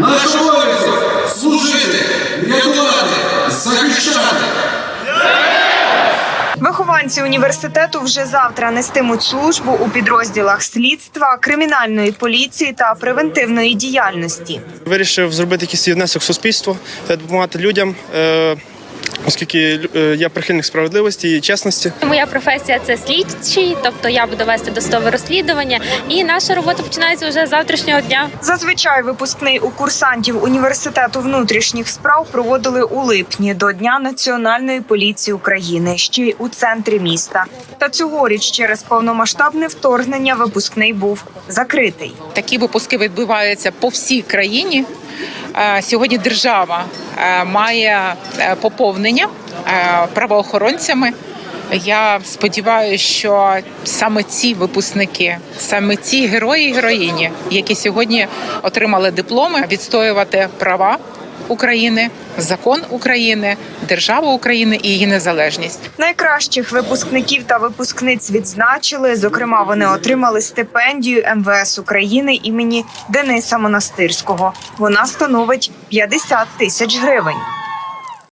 наш обов'язок служити, рятувати, захищати. Вихованці університету вже завтра нестимуть службу у підрозділах слідства, кримінальної поліції та превентивної діяльності. Вирішив зробити якийсь внесок в суспільство допомагати людям, е, оскільки е, я прихильник справедливості і чесності. Моя професія це слідчий, тобто я буду вести досудове розслідування, і наша робота починається вже з завтрашнього дня. Зазвичай випускний у курсантів університету внутрішніх справ проводили у липні до Дня Національної поліції України, ще й у центрі міста. Та цьогоріч через повномасштабне вторгнення випускний був закритий. Такі випуски відбуваються по всій країні. Е, Сьогодні держава е, має е, поповнення правоохоронцями. Я сподіваюся, що саме ці випускники, саме ці герої і героїні, які сьогодні отримали дипломи, відстоювати права України, закон України, державу України і її незалежність. Найкращих випускників та випускниць відзначили. Зокрема, вони отримали стипендію МВС України імені Дениса Монастирського. Вона становить 50 тисяч гривень.